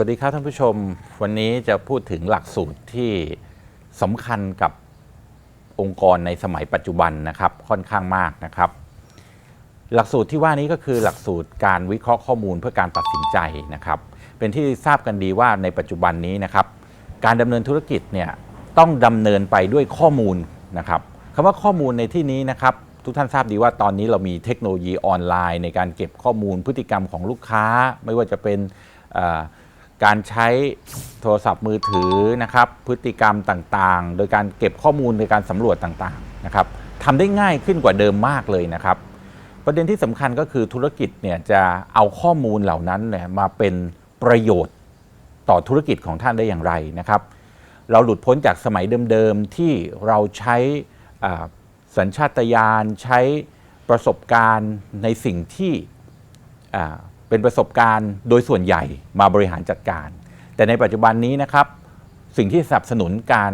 สวัสดีครับท่านผู้ชม วันนี้จะพูดถึงหลักสูตรที่สำคัญกับองค์กรในสมัยปัจจุบันนะครับค่อนข้างมากนะครับ หลักสูตรที่ว่านี้ก็คือหลักสูตรการวิเคราะห์ข้อมูลเพื่อการตัดสินใจนะครับ เป็นที่ทราบกันดีว่าในปัจจุบันนี้นะครับ การดำเนินธุรกิจเนี่ยต้องดำเนินไปด้วยข้อมูลนะครับคำว่าข้อมูลในที่นี้นะครับ ทุกท่านทราบดีว่าตอนนี้เรามีเทคโนโลยีออนไลน์ ในการเก็บข้อมูลพฤติกรรมของลูกค้า ไม่ว่าจะเป็นอ่อ การใช้โทรศัพท์มือถือนะครับพฤติกรรมต่างๆ โดยการเก็บข้อมูลในการสำรวจต่างๆนะครับทำได้ง่ายขึ้นกว่าเดิมมากเลยนะครับ ประเด็นที่สำคัญก็คือธุรกิจเนี่ยจะเอาข้อมูลเหล่านั้นเนี่ยมาเป็นประโยชน์ต่อธุรกิจของท่านได้อย่างไรนะครับ เราหลุดพ้นจากสมัยเดิมๆที่เราใช้สัญชาตญาณใช้ประสบการณ์ในสิ่งที่ เป็นประสบการณ์โดยส่วนใหญ่มาบริหารจัดการ แต่ในปัจจุบันนี้นะครับ สิ่งที่สนับสนุนการ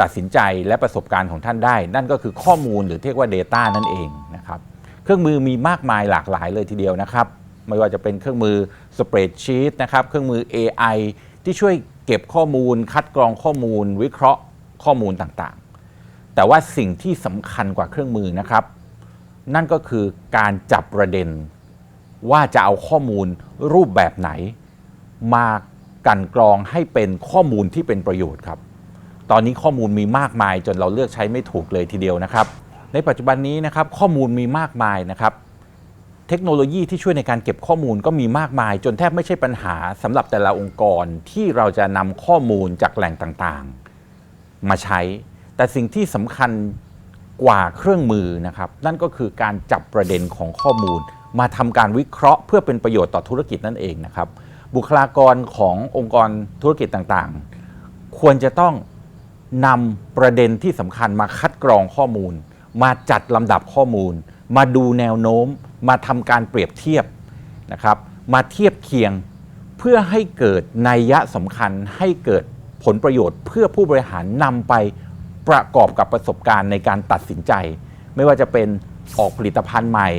ตัดสินใจและประสบการณ์ของท่านได้ นั่นก็คือข้อมูลหรือเรียกว่า Data นั่นเองนะครับเครื่องมือมีมากมายหลากหลายเลยทีเดียวนะครับ ไม่ว่าจะเป็นเครื่องมือ Spreadsheet นะครับเครื่องมือ AI ที่ช่วยเก็บข้อมูล คัดกรองข้อมูล วิเคราะห์ข้อมูลต่างๆ แต่ว่าสิ่งที่สำคัญกว่าเครื่องมือนะครับ นั่นก็คือการจับประเด็น ว่าจะเอาข้อมูลรูปแบบไหน มากันกรองให้เป็นข้อมูลที่เป็นประโยชน์ครับ ตอนนี้ข้อมูลมีมากมายจนเราเลือกใช้ไม่ถูกเลยทีเดียวนะครับ ในปัจจุบันนี้นะครับข้อมูลมีมากมายนะครับเทคโนโลยีที่ช่วยในการเก็บข้อมูลก็มีมากมาย จนแทบไม่ใช่ปัญหาสำหรับแต่ละองค์กรที่เราจะนำข้อมูลจากแหล่งต่างๆ มาใช้ แต่สิ่งที่สำคัญกว่าเครื่องมือนะครับ นั่นก็คือการจับประเด็นของข้อมูล มาทำการวิเคราะห์เพื่อเป็นประโยชน์ต่อธุรกิจนั่นเองนะครับ บุคลากรขององค์กรธุรกิจต่างๆ ควรจะต้องนำประเด็นที่สำคัญมาคัดกรองข้อมูล มาจัดลำดับข้อมูล มาดูแนวโน้ม มาทำการเปรียบเทียบนะครับ มาเทียบเคียงเพื่อให้เกิดนัยยะสำคัญให้เกิดผลประโยชน์ เพื่อผู้บริหารนำไปประกอบกับประสบการณ์ในการตัดสินใจ ไม่ว่าจะเป็นออกผลิตภัณฑ์ใหม่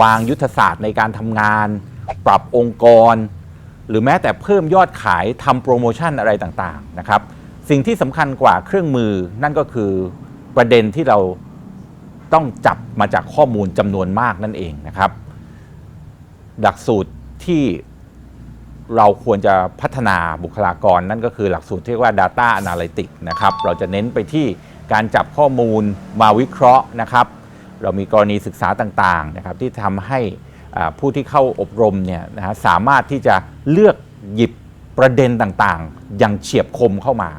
วางยุทธศาสตร์ในการทำงาน ปรับองค์กร หรือแม้แต่เพิ่มยอดขายทำโปรโมชั่นอะไรต่างๆนะครับสิ่งที่สำคัญกว่าเครื่องมือนั่นก็คือประเด็นที่เราต้องจับมาจากข้อมูลจำนวนมากนั่นเองนะครับหลักสูตรที่เราควรจะพัฒนาบุคลากรนั่นก็คือหลักสูตรที่เรียกว่า Data Analytics นะครับ เราจะเน้นไปที่การจับข้อมูลมาวิเคราะห์นะครับ เรามีกรณีศึกษาต่างๆนะครับที่ทำให้ผู้ที่เข้าอบรมเนี่ยนะฮะสามารถที่จะเลือกหยิบประเด็นต่างๆ อย่างเฉียบคมเข้ามา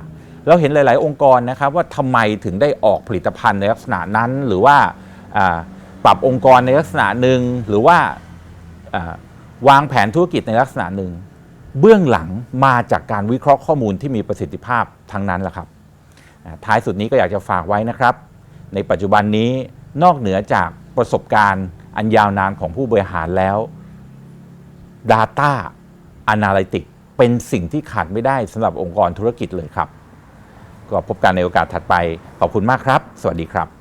เราเห็นหลาย ๆ องค์กรนะครับว่าทำไมถึงได้ออกผลิตภัณฑ์ในลักษณะนั้นหรือว่าปรับองค์กรในลักษณะหนึ่งหรือว่าวางแผนธุรกิจในลักษณะหนึ่งเบื้องหลังมาจากการวิเคราะห์ข้อมูลที่มีประสิทธิภาพทั้งนั้นแหละครับท้ายสุดนี้ก็อยากจะฝากไว้นะครับ ในปัจจุบันนี้ นอกเหนือจากประสบการณ์อันยาวนานของผู้บริหารแล้ว Data Analytics เป็นสิ่งที่ขาดไม่ได้สำหรับองค์กรธุรกิจเลยครับ ก็พบกันในโอกาสถัดไป ขอบคุณมากครับ สวัสดีครับ